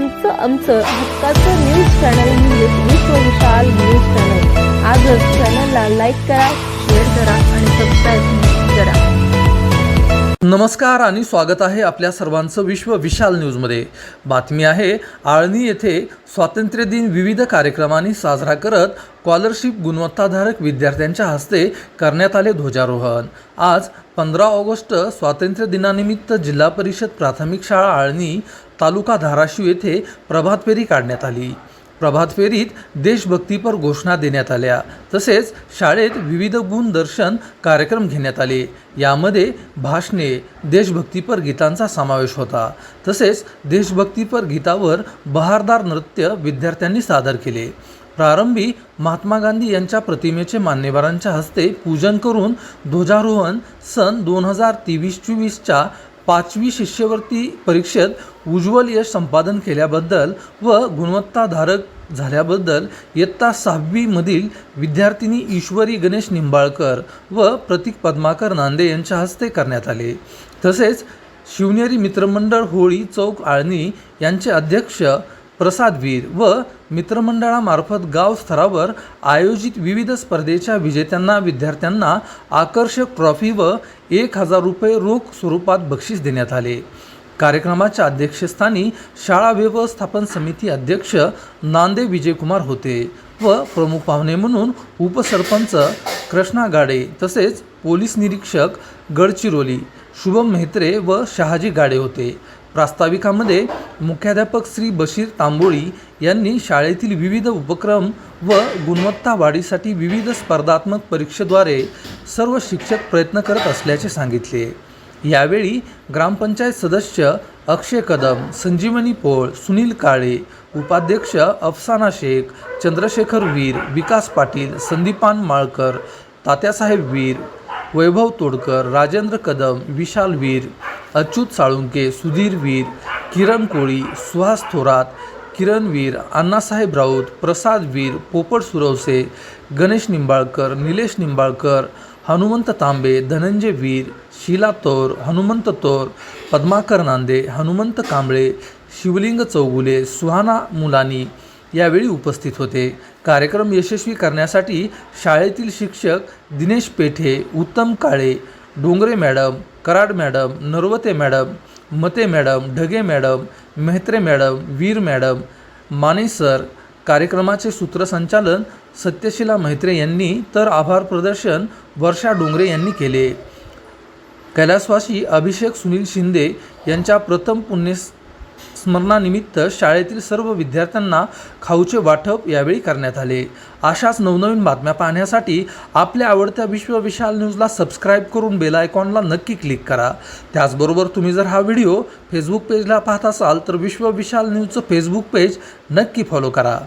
तुमचं आमचं हक्काचं न्यूज चॅनल म्हणजेच विश्व विशाल न्यूज चॅनल आजच चॅनलला लाईक करा शेअर करा आणि सबस्क्राईब करा. नमस्कार आणि स्वागत आहे आपल्या सर्वांचं विश्व विशाल न्यूजमध्ये. बातमी आहे आळणी येथे स्वातंत्र्य दिन विविध कार्यक्रमांनी साजरा करत स्कॉलरशिप गुणवत्ताधारक विद्यार्थ्यांच्या हस्ते करण्यात आले ध्वजारोहण. आज पंधरा ऑगस्ट स्वातंत्र्य दिनानिमित्त जिल्हा परिषद प्राथमिक शाळा आळणी तालुका धाराशिव येथे प्रभात फेरी काढण्यात आली. प्रभात फेरीत देशभक्तीपर घोषणा देण्यात आल्या. तसेच शाळेत विविध गुणदर्शन कार्यक्रम घेण्यात आले. यामध्ये भाषणे देशभक्तीपर गीतांचा समावेश होता. तसेच देशभक्तीपर गीतावर बहारदार नृत्य विद्यार्थ्यांनी सादर केले. प्रारंभी महात्मा गांधी यांच्या प्रतिमेचे मान्यवरांच्या हस्ते पूजन करून ध्वजारोहण सन दोन हजार तेवीस चोवीसच्या पाचवी शिष्यवृत्ती परीक्षेत उज्ज्वल यश संपादन केल्याबद्दल व गुणवत्ताधारक झाल्याबद्दल इयत्ता सहावीमधील विद्यार्थिनी ईश्वरी गणेश निंबाळकर व प्रतीक पद्माकर नांदे यांच्या हस्ते करण्यात आले. तसेच शिवनेरी मित्रमंडळ होळी चौक आळणी यांचे अध्यक्ष प्रसादवीर व मित्रमंडळामार्फत गाव स्तरावर आयोजित विविध स्पर्धेच्या विजेत्यांना विद्यार्थ्यांना आकर्षक ट्रॉफी व एक हजार रुपये रोख स्वरूपात बक्षीस देण्यात आले. कार्यक्रमाच्या अध्यक्षस्थानी शाळा व्यवस्थापन समिती अध्यक्ष नांदे विजयकुमार होते व प्रमुख पाहुणे म्हणून उपसरपंच कृष्णा गाडे तसेच पोलीस निरीक्षक गडचिरोली शुभम मेहत्रे व शहाजी गाडे होते. प्रास्ताविकामध्ये मुख्याध्यापक श्री बशीर तांबोळी यांनी शाळेतील विविध उपक्रम व गुणवत्ता वाढीसाठी विविध स्पर्धात्मक परीक्षेद्वारे सर्व शिक्षक प्रयत्न करत असल्याचे सांगितले. यावेळी ग्रामपंचायत सदस्य अक्षय कदम संजीवनी पोळ सुनील काळे उपाध्यक्ष अफसाना शेख चंद्रशेखर वीर विकास पाटील संदीपान माळकर तात्यासाहेब वीर वैभव तोडकर राजेंद्र कदम विशाल वीर अच्युत साळुंके सुधीर वीर किरण कोळी सुहास थोरात किरण वीर अण्णासाहेब राऊत प्रसाद वीर पोपट सुरवसे गणेश निंबाळकर निलेश निंबाळकर हनुमंत तांबे धनंजय वीर शीला तोर हनुमंत तोर पद्माकर नांदे हनुमंत कांबळे शिवलिंग चौगुले सुहाना मुलानी यावेळी उपस्थित होते. कार्यक्रम यशस्वी करण्यासाठी शाळेतील शिक्षक Dinesh Pethe Uttam Kale Dongare madam Karad madam Naravate madam Mate madam Dhage madam Mehatre madam Veer madam Mane sir कार्यक्रमाचे सूत्रसंचालन सत्यशिला मैत्रे यांनी तर आभार प्रदर्शन वर्षा डोंगरे यांनी केले. कैलासवासी अभिषेक सुनील शिंदे यांच्या प्रथम पुण्यस स्मरणानिमित्त शाळेतील सर्व विद्यार्थ्यांना खाऊचे वाटप यावेळी करण्यात आले. अशाच नवनवीन बातम्या पाहण्यासाठी आपल्या आवडत्या विश्व विशाल न्यूजला सबस्क्राईब करून बेल आयकॉनला नक्की क्लिक करा. त्याचबरोबर तुम्ही जर हा व्हिडिओ फेसबुक पेजला पाहत असाल तर विश्व विशाल न्यूजचं फेसबुक पेज नक्की फॉलो करा.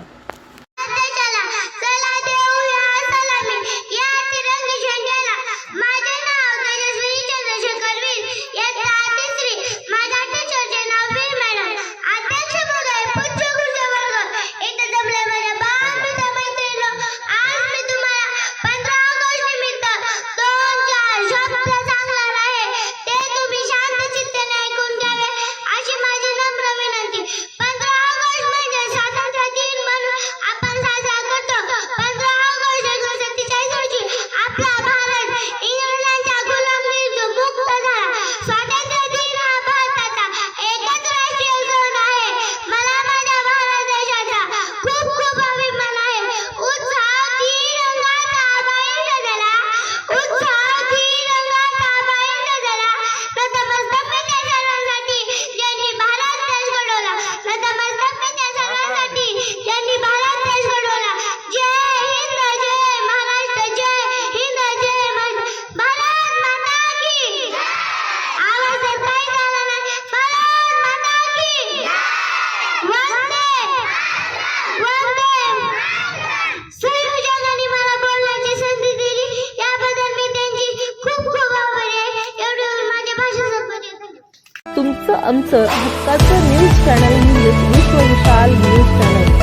यांनी भारत देश घडवला. जय हिंद जय महाराष्ट्र जय हिंद जय भारत माता की. आवाज येत काही झाला नाही? भारत माता की. वंदे. वंदे. सुविरोजनांनी मला बोलण्याची संधी दिली. याबद्दल मी त्यांची खूप खूप आभारी आहे. एवढे माझ्या भाषा संपत तुमचं आमचं हक्काचं न्यूज चॅनल म्हणजे विश्व विशाल न्यूज चॅनल